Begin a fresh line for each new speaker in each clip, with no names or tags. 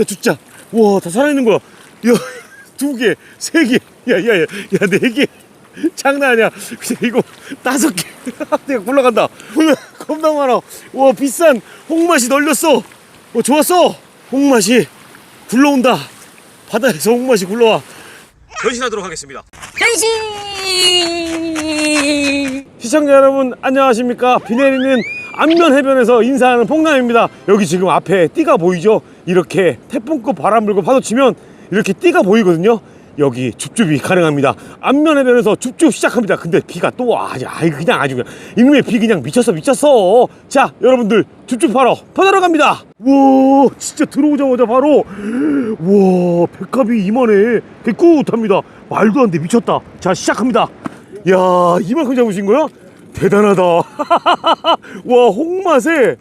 자, 두자. 와, 다 살아있는 거야. 야, 두 개, 세 개, 야, 야, 야, 야, 네 개. 장난 아니야. 그냥 이거 다섯 개. 내가 굴러간다. 오늘 겁나 많아. 와, 비싼 홍맛이 널렸어. 어, 좋았어. 홍맛이 굴러온다. 바다에서 홍맛이 굴러와. 변신하도록 하겠습니다.
변신!
시청자 여러분 안녕하십니까 비 내리는 안면 해변에서 인사하는 폭남입니다 여기 지금 앞에 띠가 보이죠 이렇게 태풍급 바람 불고 파도 치면 이렇게 띠가 보이거든요. 여기 줍줍이 가능합니다. 안면 해변에서 줍줍 시작합니다. 근데 비가 또 와 아이 그냥 아주 그냥 이놈의 비 그냥 미쳤어 미쳤어. 자 여러분들 줍줍 하러 바다로 갑니다. 우와 진짜 들어오자마자 바로 우와 백합이 이만해. 개꿀합니다. 말도 안 돼 미쳤다. 자 시작합니다. 야 이만큼 잡으신 거야? 대단하다. 와 홍맛에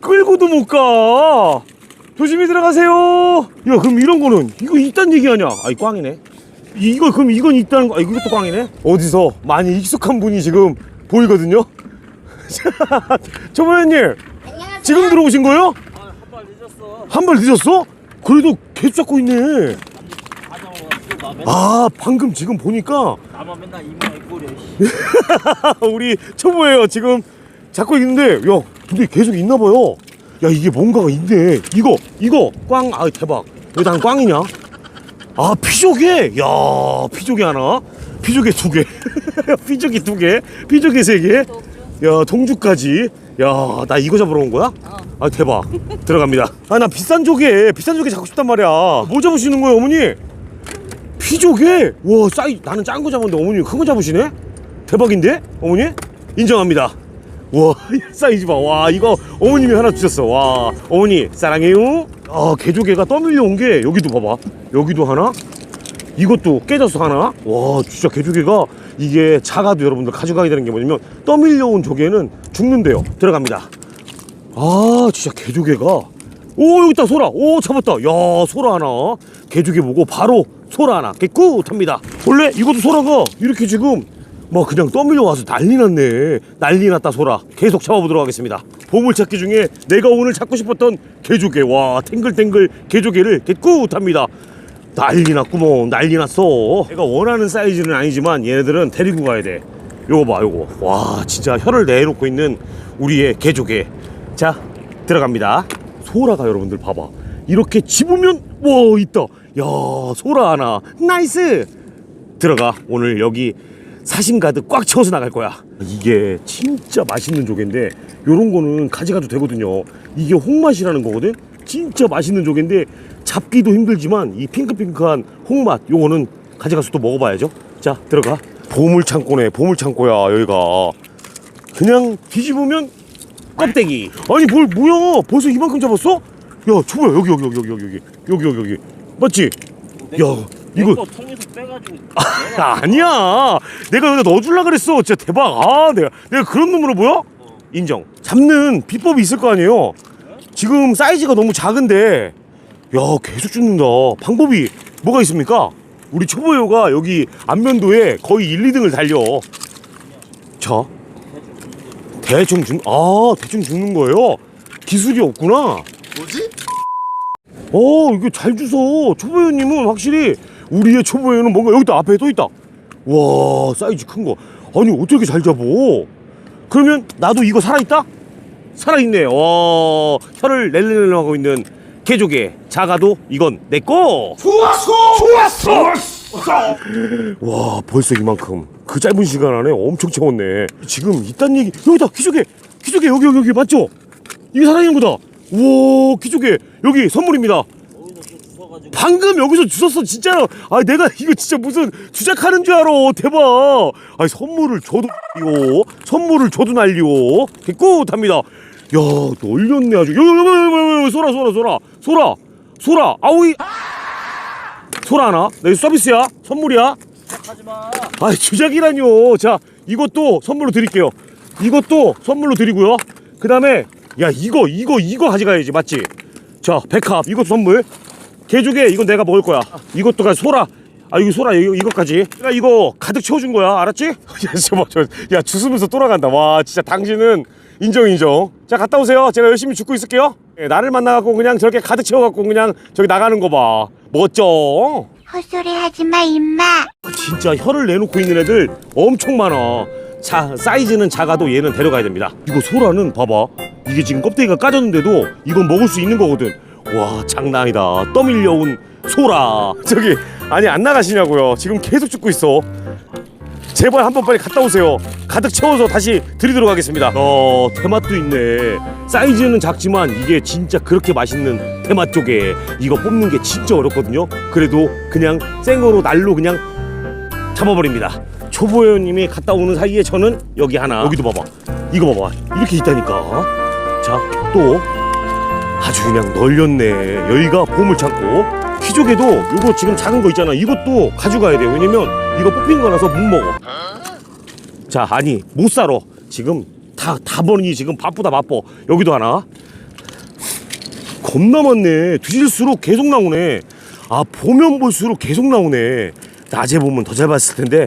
끌고도 못가 조심히 들어가세요 야 그럼 이런 거는 이거 있단 얘기 아니야 아이 꽝이네 이- 이거 그럼 이건 있다는 거 아, 이것도 꽝이네 어디서 많이 익숙한 분이 지금 보이거든요
안녕하세요.
지금 들어오신 거예요?
한발 늦었어.
한 발 늦었어? 그래도 계속 잡고 있네 아 방금 지금 보니까
나만 맨날 이마에 꼬려. 씨.
우리 초보예요 지금 잡고 있는데 야 근데 계속 있나 봐요 야 이게 뭔가가 있네. 이거 이거. 꽝 아 대박. 왜 난 꽝이냐? 아 피조개. 야 피조개 하나? 피조개 두개. 피조개 두개. 피조개 세개야 동주까지. 야 나 이거 잡으러 온 거야? 아 대박. 들어갑니다. 아 나 비싼 조개 비싼 조개 잡고 싶단 말이야. 뭐 잡으시는 거예요 어머니? 피조개? 와 사이 나는 짠 거 잡았는데 어머니 큰 거 잡으시네? 대박인데? 어머니? 인정합니다 와 사이즈 봐와 이거 어머님이 하나 주셨어. 와 어머니 사랑해요. 아 개조개가 떠밀려 온 게 여기도 봐봐. 여기도 하나? 이것도 깨졌어 하나? 와 진짜 개조개가 이게 작아도 여러분들 가져가야 되는 게 뭐냐면 떠밀려 온 조개는 죽는데요. 들어갑니다. 아 진짜 개조개가. 오 여기 있다 소라. 오 잡았다. 야 소라 하나. 개조개 보고 바로 소라 하나. 개꿀합니다. 원래 이것도 소라가 이렇게 지금 뭐 그냥 떠밀려 와서 난리 났네. 난리 났다 소라. 계속 잡아보도록 하겠습니다. 보물찾기 중에 내가 오늘 찾고 싶었던 개조개. 와 탱글탱글 개조개를 개꿀합니다. 난리 났구먼. 난리 났어. 내가 원하는 사이즈는 아니지만 얘네들은 데리고 가야 돼. 요거 봐 요거. 와 진짜 혀를 내놓고 있는 우리의 개조개. 자 들어갑니다. 소라가 여러분들 봐봐. 이렇게 집으면 와 있다. 야 소라 하나. 나이스! 들어가. 오늘 여기 사심 가득 꽉 채워서 나갈 거야. 이게 진짜 맛있는 조개인데 요런 거는 가져가도 되거든요. 이게 홍맛이라는 거거든? 진짜 맛있는 조개인데 잡기도 힘들지만 이 핑크핑크한 홍맛 요거는 가져가서 또 먹어봐야죠. 자 들어가. 보물창고네 보물창고야 여기가. 그냥 뒤집으면 껍데기. 아니 뭘 뭐야? 벌써 이만큼 잡았어? 야 초보야 여기 여기 여기 여기 여기 여기 여기 여기. 맞지? 야 이거
내거 통에서 빼가지고.
아니야. 내가 여기다 넣어줄라 그랬어. 진짜 대박. 아 내가 내가 그런 놈으로 보여? 인정. 잡는 비법이 있을 거 아니에요. 지금 사이즈가 너무 작은데. 야 계속 죽는다. 방법이 뭐가 있습니까? 우리 초보요가 여기 안면도에 거의 1, 2등을 달려. 자. 대충 죽, 아 대충 죽는 거예요? 기술이 없구나.
뭐지?
어 이거 잘 주워 초보요님은 확실히 우리의 초보요는 뭔가 여기다 앞에 또 있다 와 사이즈 큰 거 아니 어떻게 잘 잡어 그러면 나도 이거 살아있다 살아있네 와 혀를 낼래낼래 하고 있는 개조개 작아도 이건 내꺼
좋았어! 좋았어!
와 벌써 이만큼 그 짧은 시간 안에 엄청 채웠네 지금 이딴 얘기 여기다 기조개 기조개 여기 여기 여기 맞죠 이게 살아있는 거다 우와 기조개 여기 선물입니다
주워가지고.
방금 여기서 주웠어 진짜로. 아 내가 이거 진짜 무슨 주작하는 줄 알아. 대박. 아 선물을 줘도 이거 선물을 줘도 난리요 개꿀합니다. 야 널렸네 아주. 여여여여 소라 소라 소라. 소라 소라. 아우이. 소라 하나? 내 서비스야? 선물이야?
하지 마.
아 주작이라뇨. 자 이것도 선물로 드릴게요. 이것도 선물로 드리고요. 그 다음에 야 이거 이거 이거 가져가야지. 맞지? 자 백합. 이것도 선물 개조개 이건 내가 먹을 거야 이것도 가 소라 아 이거 소라 이거 이거까지 내가 이거 가득 채워준 거야 알았지? 야 저봐 저야 주스면서 돌아간다 와 진짜 당신은 인정 인정 자 갔다 오세요 제가 열심히 죽고 있을게요 예, 나를 만나갖고 그냥 저렇게 가득 채워갖고 그냥 저기 나가는 거봐 멋져
헛소리 하지 마, 임마.
진짜 혀를 내놓고 있는 애들 엄청 많아. 자, 사이즈는 작아도 얘는 데려가야 됩니다. 이거 소라는 봐봐. 이게 지금 껍데기가 까졌는데도 이건 먹을 수 있는 거거든. 와, 장난 아니다. 떠밀려온 소라. 저기, 아니, 안 나가시냐고요. 지금 계속 죽고 있어. 제발 한번 빨리 갔다 오세요. 가득 채워서 다시 드리도록 하겠습니다. 어, 대맛도 있네. 사이즈는 작지만 이게 진짜 그렇게 맛있는 대맛 쪽에 이거 뽑는 게 진짜 어렵거든요. 그래도 그냥 생으로 날로 그냥 잡아버립니다. 초보회원님이 갔다 오는 사이에 저는 여기 하나 여기도 봐봐 이거 봐봐 이렇게 있다니까 자또 아주 그냥 널렸네. 여기가 보물 창고. 귀족에도 요거 지금 작은 거 있잖아. 이것도 가져가야 돼. 왜냐면 이거 뽑힌 거라서 못 먹어. 자 아니 못 살아. 지금 다 다 버니 지금 바쁘다 바빠. 여기도 하나. 겁나 많네. 드실수록 계속 나오네. 아 보면 볼수록 계속 나오네. 낮에 보면 더 잘 봤을 텐데.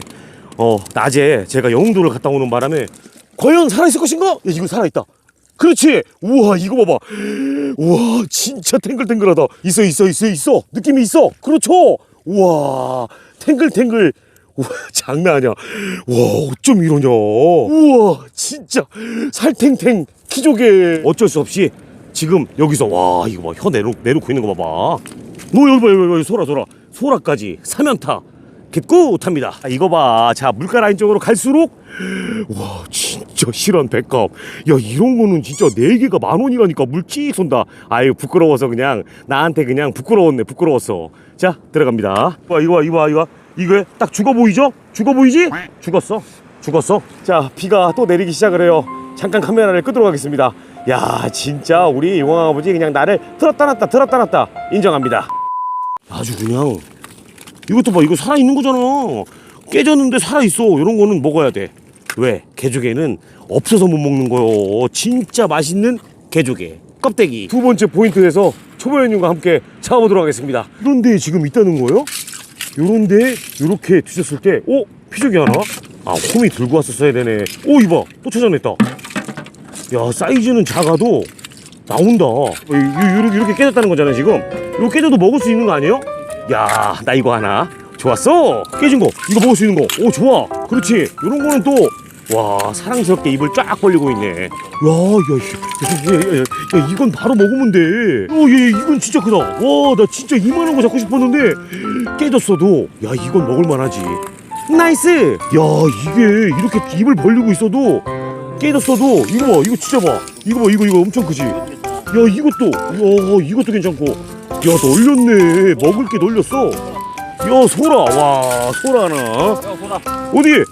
어 낮에 제가 영웅도를 갔다 오는 바람에 과연 살아있을 것인가? 야 이거 살아있다 그렇지. 우와 이거 봐봐. 우와 진짜 탱글탱글하다. 있어 있어 있어 있어. 느낌이 있어. 그렇죠. 우와 탱글탱글. 우와 장난 아니야. 와 어쩜 이러냐. 우와 진짜. 살탱탱 키조개 어쩔 수 없이 지금 여기서 와 이거 봐. 혀 내놓, 내놓고 있는 거 봐봐. 너 여기 봐 여기 봐 여기 소라 소라. 소라까지. 사면타 개꿀합니다. 아, 이거 봐자 물가 라인 쪽으로 갈수록 와 진짜 실한 백값 야 이런 거는 진짜 네 개가 만 원이라니까 물찍 쏜다. 아유 부끄러워서 그냥 나한테 그냥 부끄러웠네 부끄러웠어. 자 들어갑니다. 와 이거 봐 이거 봐 이거 봐. 이거 딱 죽어 보이죠? 죽어 보이지? 죽었어? 죽었어? 자 비가 또 내리기 시작을 해요. 잠깐 카메라를 끄도록 하겠습니다. 야 진짜 우리 용왕 아버지 그냥 나를 틀었다 놨다 틀었다 놨다 인정합니다. 아주 그냥 이것도 봐 이거 살아있는 거잖아. 깨졌는데 살아있어. 이런 거는 먹어야 돼. 왜? 개조개는 없어서 못 먹는 거요. 진짜 맛있는 개조개. 껍데기. 두 번째 포인트에서 초보연님과 함께 잡아보도록 하겠습니다. 그런데 지금 있다는 거예요? 요런 데 요렇게 드셨을 때 오? 피조개 하나? 아 홈이 들고 왔었어야 되네. 오 이봐. 또 찾아냈다. 야 사이즈는 작아도 나온다. 어, 이- 요- 요렇게, 요렇게 깨졌다는 거잖아요 지금. 이거 깨져도 먹을 수 있는 거 아니에요? 야 나 이거 하나. 좋았어? 깨진 거. 이거 먹을 수 있는 거 오 좋아. 그렇지. 요런 거는 또 와 사랑스럽게 입을 쫙 벌리고 있네. 야 야 야 야, 야, 야, 야, 이건 바로 먹으면 돼 어 얘 이건 진짜 크다. 와 나 진짜 이만한 거 잡고 싶었는데 깨졌어도. 야 이건 먹을 만하지. 나이스! 야 이게 이렇게 입을 벌리고 있어도 깨졌어도 이거 봐 이거 진짜 봐. 이거 봐 이거 이거 엄청 크지? 야 이것도. 야 이것도 괜찮고 야 널렸네. 먹을 게 널렸어. 야 소라. 와 소라 하나.
야 보라
어디?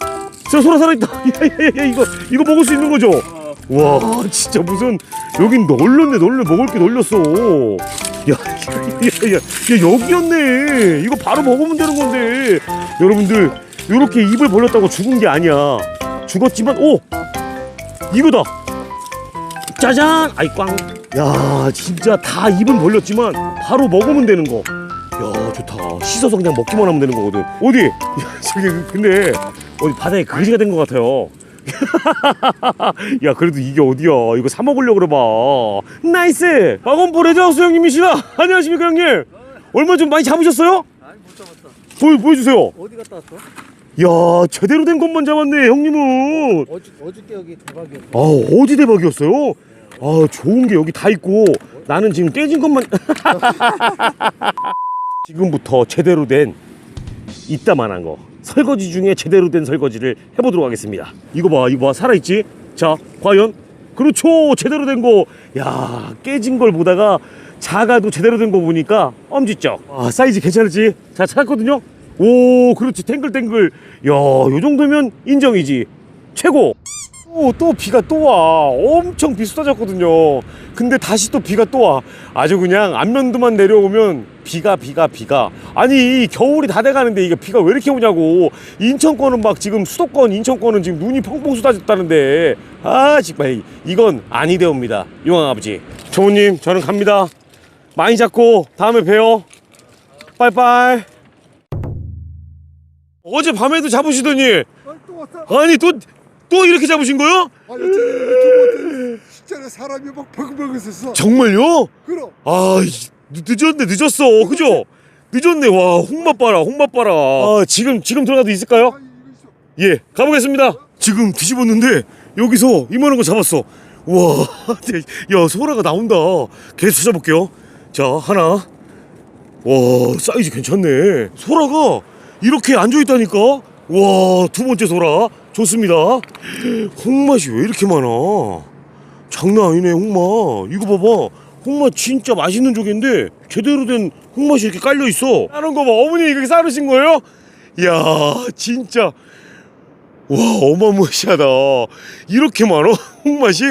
저 소라 살아있다. 야야야 이거 이거 먹을 수 있는 거죠? 와 진짜 무슨 여긴 널렸네 널려. 먹을 게 널렸어. 야야 야 야, 여기였네. 이거 바로 먹으면 되는 건데. 여러분들 이렇게 입을 벌렸다고 죽은 게 아니야. 죽었지만 오! 이거다. 짜잔! 아이 꽝 야 진짜 다 입은 벌렸지만 바로 먹으면 되는 거 야 좋다. 씻어서 그냥 먹기만 하면 되는 거거든. 어디? 야 저기 근데 어디 바다에 그지가 된 것 같아요. 야 그래도 이게 어디야? 이거 사 먹으려 고 그래 봐. 나이스! 박원보 레저하우스 형님이시다 안녕하십니까 형님? 얼마 좀 많이 잡으셨어요?
아니 못 잡았어
보여, 보여주세요.
어디 갔다 왔어?
야 제대로 된 것만 잡았네 형님은.
어저 어저께 여기 대박이었어.
아 어디 대박이었어요? 아 좋은 게 여기 다 있고 나는 지금 깨진 것만 지금부터 제대로 된 이따만한 거 설거지 중에 제대로 된 설거지를 해보도록 하겠습니다. 이거 봐 이거 봐. 살아있지? 자 과연? 그렇죠! 제대로 된 거. 야 깨진 걸 보다가 작아도 제대로 된 거 보니까 엄지척 아 사이즈 괜찮을지? 자 찾았거든요? 오 그렇지. 탱글탱글. 야요 정도면 인정이지. 최고 오, 또 비가 또 와. 엄청 비 쏟아졌거든요. 근데 다시 또 비가 또 와. 아주 그냥 안면도만 내려오면 비가 비가 비가. 아니 겨울이 다 돼가는데 이게 비가 왜 이렇게 오냐고. 인천권은 막 지금 수도권 인천권은 지금 눈이 펑펑 쏟아졌다는데. 아 정말 이건 아니 되옵니다. 용왕 아버지. 조우님 저는 갑니다. 많이 잡고 다음에 봬요. 빠이빠이. 어제 밤에도 잡으시더니
아니 또
또또 이렇게 잡으신 거요?
아니 유튜브 진짜로 사람이 막 버글버글 있었어.
정말요?
그럼.
아 늦- 늦었네 늦었어 그죠? 늦었네 와 홍맛 봐라 홍맛 봐라 아 지금 지금 들어가도 있을까요?
아.
예 가보겠습니다 지금 뒤집었는데 여기서 이만한 거 잡았어 와 야 소라가 나온다 계속 찾아볼게요 자 하나 와 사이즈 괜찮네 소라가 이렇게 앉아 있다니까 와 두 번째 소라. 좋습니다. 홍맛이 왜 이렇게 많아? 장난 아니네 홍맛 이거 봐봐. 홍맛 진짜 맛있는 조개인데 제대로 된 홍맛이 이렇게 깔려 있어. 다른 거 봐. 어머니 이렇게 싸르신 거예요? 이야 진짜. 와 어마무시하다. 이렇게 많어 홍맛이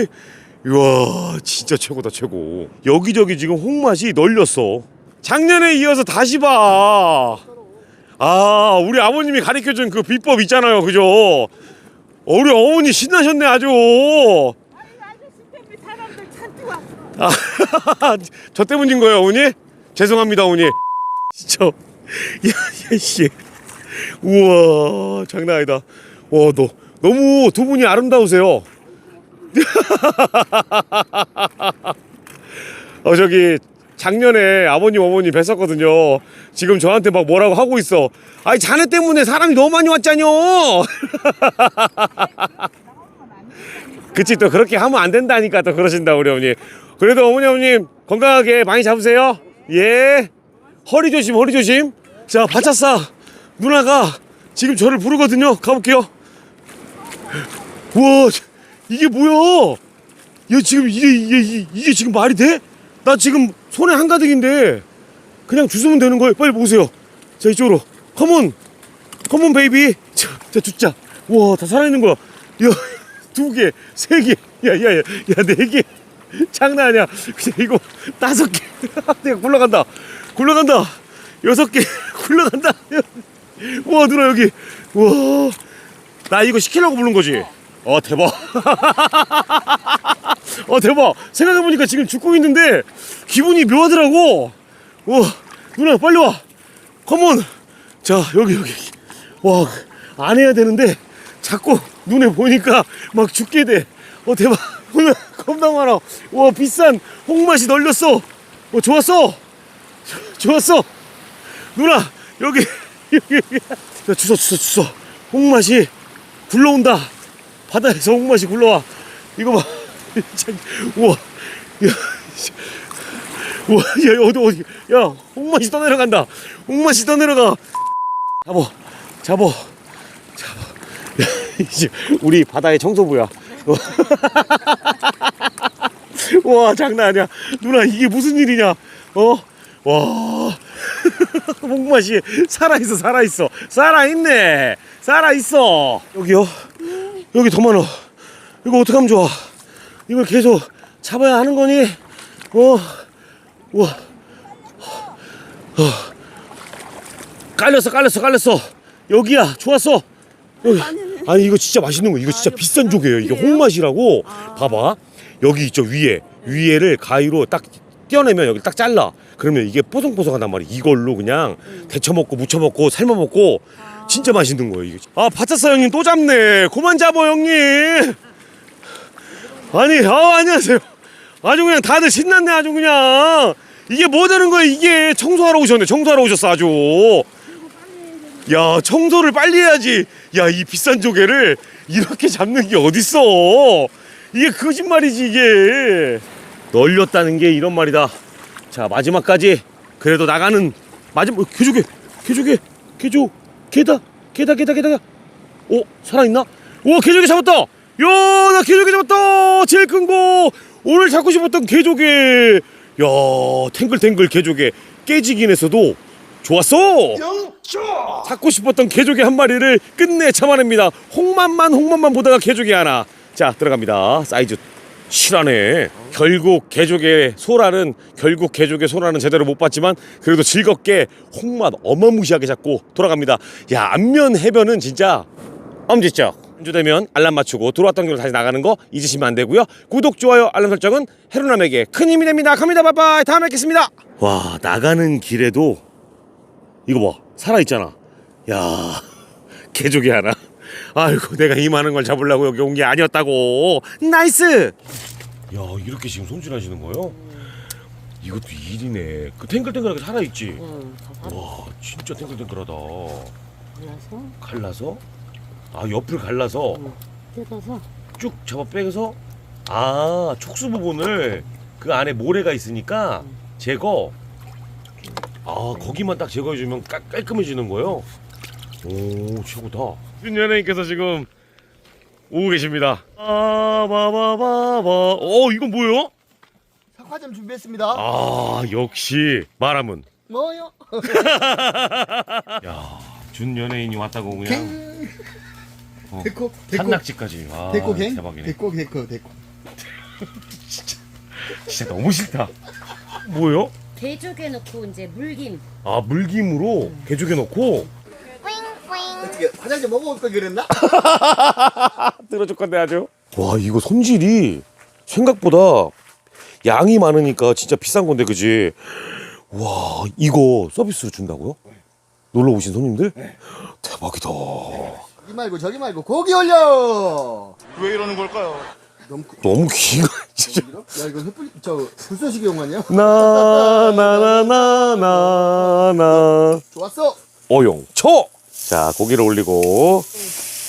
이야 진짜 최고다 최고. 여기저기 지금 홍맛이 널렸어. 작년에 이어서 다시 봐 아 우리 아버님이 가르쳐준 그 비법 있잖아요 그죠? 어, 우리 어머니 신나셨네 아주. 아, 저 때문인 거예요 어머니? 죄송합니다 어머니. 진짜. 야야씨. 우와 장난 아니다. 와너 너무 두 분이 아름다우세요. 어 저기 작년에 아버님 어머니 뵀었거든요. 지금 저한테 막 뭐라고 하고 있어. 아니 자네 때문에 사람이 너무 많이 왔잖여. 그치 또 그렇게 하면 안 된다니까 또 그러신다 우리 어머니. 그래도 어머니 어머님 건강하게 많이 잡으세요. 예. 허리 조심 허리 조심. 자 바차싸 누나가 지금 저를 부르거든요. 가볼게요. 우와 이게 뭐야? 야 지금 이게 이게, 이게 지금 말이 돼? 나 지금 손에 한가득인데 그냥 주스면 되는 거예요 빨리 보세요 자 이쪽으로 컴온 컴온 베이비 자, 자 죽자 와다 살아있는 거야 야 두 개, 세 개, 야, 야, 야, 야, 네 개. 장난 아니야. 그냥 이거 다섯 개. 내가 굴러간다. 굴러간다. 여섯 개. 굴러간다. 와, 누나 여기. 와. 나 이거 시키려고 부른 거지? 어, 대박. 어, 대박. 생각해보니까 지금 죽고 있는데 기분이 묘하더라고. 와, 누나 빨리 와. 컴온. 자, 여기, 여기. 와, 안 해야 되는데 자꾸 눈에 보니까 막 죽게 돼. 어, 대박. 오늘 겁나 많아. 와, 비싼 홍맛이 널렸어. 어, 좋았어. 좋았어. 누나, 여기, 여기, 여기. 야, 주워, 주워, 주워. 홍맛이 굴러온다. 바다에서 홍맛이 굴러와. 이거 봐. 참, 우와. 야, 씨. 우와, 야, 어디, 어디. 야, 홍맛이 떠내려간다. 홍맛이 떠내려가. 잡어, 잡어. 이제 우리 바다의 청소부야. 와 장난 아니야. 누나 이게 무슨 일이냐? 어? 와 목맛이 살아 있어 살아 있어 살아 있네 살아 있어 여기요 여기 더 많아 이거 어떻게 하면 좋아 이걸 계속 잡아야 하는 거니? 어? 우와. 어. 깔렸어 깔렸어 깔렸어. 여기야 좋았어. 여기. 아니 이거 진짜 맛있는 거 이거 진짜 비싼 조개예요. 이게 홍맛이라고. 봐봐. 여기 있죠 위에. 위에를 가위로 딱 떼어내면 여기 딱 잘라. 그러면 이게 뽀송뽀송하단 말이야. 이걸로 그냥 데쳐 먹고 무쳐 먹고 삶아 먹고 진짜 맛있는 거예요 이게. 아 바차사 형님 또 잡네. 그만 잡어 형님 아니 아 안녕하세요. 아주 그냥 다들 신났네 아주 그냥. 이게 뭐 되는 거야 이게? 청소하러 오셨네 청소하러 오셨어 아주. 야 청소를 빨리 해야지. 야 이 비싼 조개를 이렇게 잡는 게 어딨어? 이게 거짓말이지 이게. 널렸다는 게 이런 말이다. 자 마지막까지 그래도 나가는 마지막 어, 개조개 개조개 개조 개다 개다 개다 개다 오 살아있나? 오 개조개 잡았다 야나 개조개 잡았다 제일 큰 거 오늘 잡고 싶었던 개조개 야 탱글탱글 개조개 깨지긴 했어도 좋았어
영초.
잡고 싶었던 개조개 한 마리를 끝내 참아냅니다. 홍만만 홍만만 보다가 개조개 하나. 자 들어갑니다. 사이즈 실하네. 결국 개조개 소라는 결국 개조개 소라는 제대로 못 봤지만 그래도 즐겁게 홍만 어마무시하게 잡고 돌아갑니다. 야 안면 해변은 진짜 엄지척. 주되면 알람 맞추고 들어왔던 길로 다시 나가는 거 잊으시면 안 되고요. 구독, 좋아요, 알람 설정은 해로남에게 큰 힘이 됩니다. 갑니다. 바이바이. 다음에 뵙겠습니다. 와 나가는 길에도 이거 봐 살아있잖아 야 개조개 하나. 아이고 내가 이 많은 걸 잡으려고 여기 온 게 아니었다고. 나이스. 야 이렇게 지금 손질하시는 거요? 이것도 일이네. 그 탱글탱글하게 살아 있지.
응.
와 진짜 탱글탱글하다.
골라서
갈라서 아 옆을 갈라서
뜯어서?
쭉 잡아 빼서? 아 촉수 부분을 그 안에 모래가 있으니까 제거. 아 거기만 딱 제거해 주면 깔끔해지는 거예요? 오 최고다. 윤 연예인께서 지금 오고 계십니다. 아바바바바. 어 이건 뭐예요?
사과점 준비했습니다.
아 역시 말하면
뭐요?
야준 연예인이 왔다고 그냥 어,
데코 데코
산낙지까지 아
데코 갱?
대박이네
데코 데코 데코.
진짜 너무 싫다 뭐예요?
개조개 넣고 이제 물김.
아 물김으로 개조개 넣고
어떻게 화장실 먹어올 걸 그랬나?
들어줄 건데 아주 와 이거 손질이 생각보다 양이 많으니까 진짜 비싼 건데 그지 와 이거 서비스로 준다고요? 놀러 오신 손님들? 대박이다
이 말고 저기 말고 고기 올려.
왜 이러는 걸까요?
너무
너무 귀가 진짜
야 이거 햇불 저 불쏘시개 용 아니야?
나나나나나나
좋았어.
어용 초 자 고기를 올리고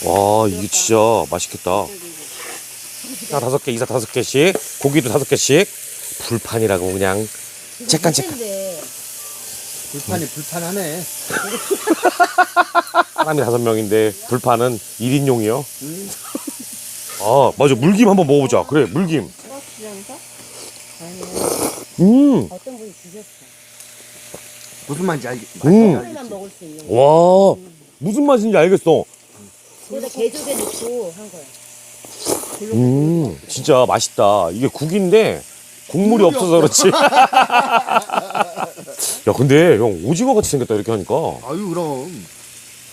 와 이게 진짜 맛있겠다 자 다섯 개 이사 다섯 개씩 고기도 다섯 개씩 불판이라고 그냥 잠깐.
근데
불판이 불판하네.
사람이 다섯 명인데 불판은 1인용이요
음.
아 맞아 물김 한번 먹어보자 그래 물김 음
어떤 분이 주셨어.
무슨 말인지 알겠.
음.
소리만 먹을 수 있는. 거.
와 무슨 맛인지 알겠어
거기다 개조개 넣고 한 거야.
음 진짜 맛있다 이게 국인데 국물이 없어서 그렇지 야 근데 형 오징어 같이 생겼다 이렇게 하니까
아유 그럼.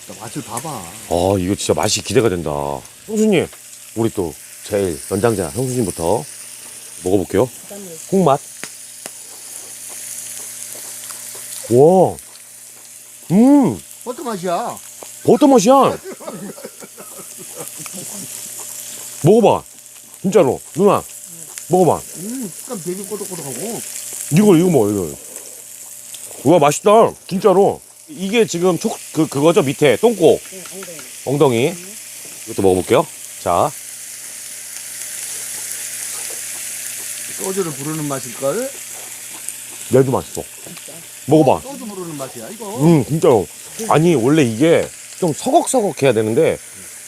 진짜 맛을 봐봐.
아 이거 진짜 맛이 기대가 된다 형수님 우리 또 제일 연장자 형수님부터 먹어볼게요 홍맛 와 음,
어떤 맛이야?
버터 맛이야. 먹어봐. 진짜로. 누나, 먹어봐.
음 식감 되게 꼬독꼬독하고.
이걸, 이거 먹어, 이거. 우와, 맛있다. 진짜로. 이게 지금 촉, 그, 그거죠? 밑에, 똥꼬,
응, 엉덩이.
엉덩이. 이것도 먹어볼게요. 자,
소주를 부르는 맛일걸?
얘도 맛있어. 먹어봐.
소주 부르는 맛이야 이거.
음, 진짜로. 아니, 원래 이게 좀 서걱서걱 해야 되는데,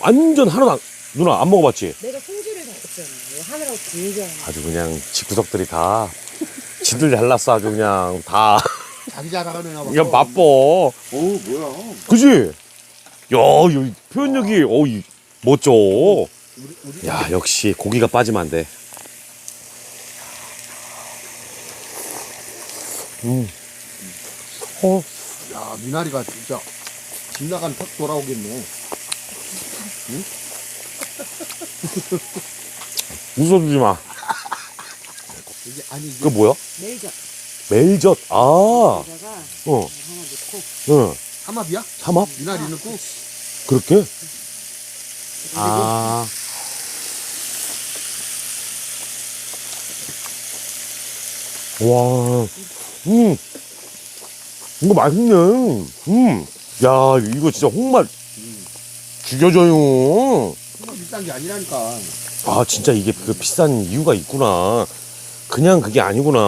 완전 하나도 안, 누나 안 먹어봤지?
내가 손 이거 하느라고 되게
아주 그냥 집구석들이 다, 지들 잘났어. 아주 그냥 다.
자기 자랑하는 나 봐.
그냥 바빠.
오 뭐야?
그지? 야, 이 표현력이, 어, 이, 멋져.
우리, 우리
야, 역시 고기가 빠지면 안 돼. 음. 어,
야 미나리가 진짜 집 나간 턱 돌아오겠네.
웃어주지 마.
이게 아니 이게
그 뭐야?
멜젓.
멜젓. 아, 어,
하나 넣고
응.
삼합이야?
삼합?
미나리 넣고
그렇게? 아. 와, 음. 이거 맛있네. 음. 야, 이거 진짜 홍맛 죽여줘요.
정말 비싼 게 아니라니까.
아, 진짜 이게 그 비싼 이유가 있구나. 그냥 그게 아니구나.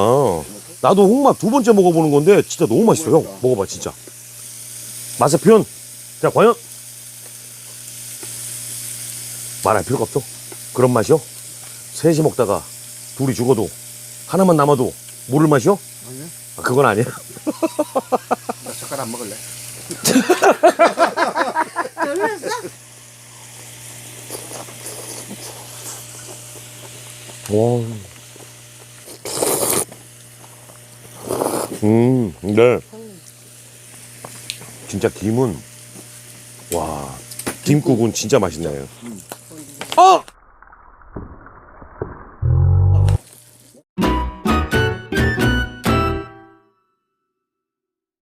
나도 홍맛 두 번째 먹어보는 건데 진짜 너무 맛있어, 형. 먹어봐, 진짜. 맛의 표현. 자, 과연? 말할 필요가 없어. 그런 맛이요? 셋이 먹다가 둘이 죽어도 하나만 남아도 모를 맛이요?
아니야?
아, 그건 아니야.
나 젓갈 안 먹을래.
와. 음, 근데 진짜 김은 와 김국은 진짜 맛있네요. 어!